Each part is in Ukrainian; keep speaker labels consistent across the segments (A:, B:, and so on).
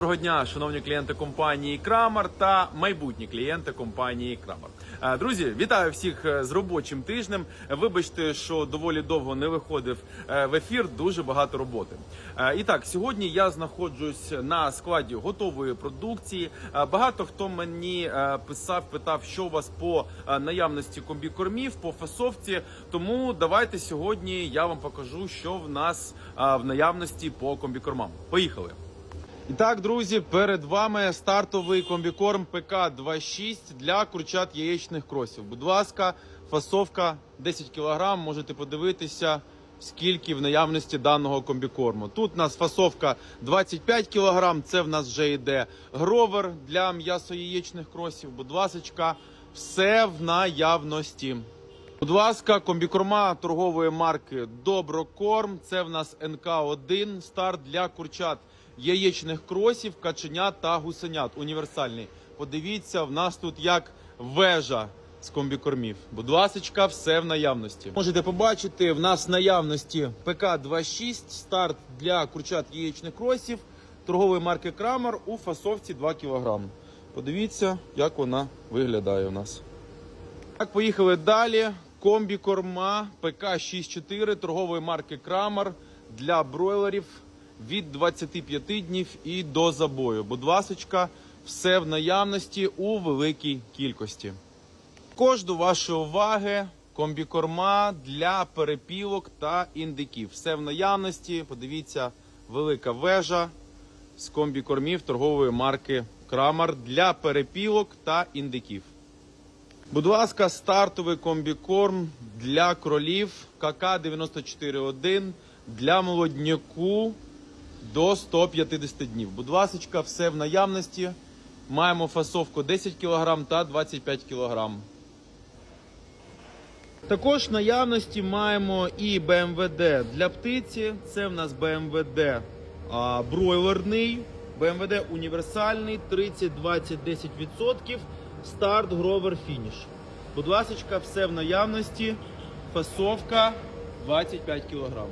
A: Доброго дня, шановні клієнти компанії Крамар та майбутні клієнти компанії Крамар. Е, Друзі, вітаю всіх е, з робочим тижнем. Вибачте, що доволі довго не виходив е, в ефір. Дуже багато роботи. І так, сьогодні я знаходжусь на складі готової продукції. Багато хто мені писав, питав, що у вас по наявності комбікормів, по фасовці. Тому давайте сьогодні я вам покажу, що в нас в наявності по комбікормам. Поїхали. І так, друзі, перед вами стартовий комбікорм ПК-26 для курчат яєчних кросів. Будь ласка, фасовка 10 кг. Можете подивитися, скільки в наявності даного комбікорму. Тут у нас фасовка 25 кг. Це в нас вже йде гровер для м'ясо яєчних кросів. Будь ласка, все в наявності. Будь ласка, комбікорма торгової марки Доброкорм. Це в нас НК1 старт для курчат яєчних кросів, каченят та гусенят. Універсальний. Подивіться, в нас тут як вежа з комбікормів. Будь ласка, все в наявності. Можете побачити, в нас в наявності ПК-26 старт для курчат яєчних кросів торгової марки Крамер у фасовці 2 кг. Подивіться, як вона виглядає у нас. Так, поїхали далі. Комбі корма ПК-64 торгової марки Крамер для бройлерів від 25 днів і до забою. Будь ласочка, все в наявності у великій кількості. Також до вашої уваги комбікорма для перепілок та індиків. Все в наявності. Подивіться, велика вежа з комбікормів торгової марки Крамер для перепілок та індиків. Будь ласка, стартовий комбікорм для кролів КК-94.1 для молодняку до 150 днів. Будь ласка, все в наявності. Маємо фасовку 10 кг та 25 кг. Також в наявності маємо і БМВД для птиці. Це в нас БМВД а, бройлерний, БМВД універсальний 30, 20, 10%. Старт, гровер, фініш. Будь ласка, все в наявності. Фасовка 25 кг.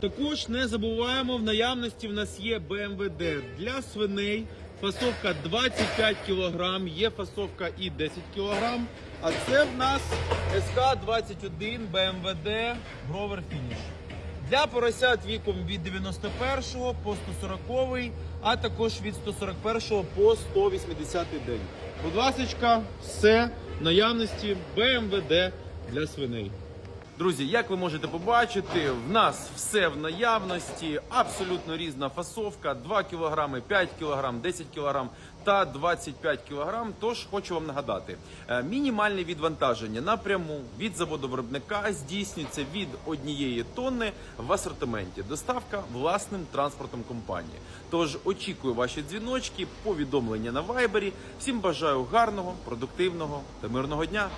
A: Також не забуваємо, в наявності в нас є БМВД для свиней. Фасовка 25 кг, є фасовка і 10 кг. А це в нас СК-21 БМВД Гровер Фініш. Для поросят віком від 91 по 140, а також від 141 по 180 день. Будь ласка, все наявності БМВД для свиней. Друзі, як ви можете побачити, в нас все в наявності, абсолютно різна фасовка: 2 кг, 5 кг, 10 кг та 25 кг. Тож хочу вам нагадати, е, мінімальне відвантаження напряму від заводу виробника здійснюється від однієї тонни в асортименті. Доставка власним транспортом компанії. Тож очікую ваші дзвіночки, повідомлення на вайбері. Всім бажаю гарного, продуктивного та мирного дня.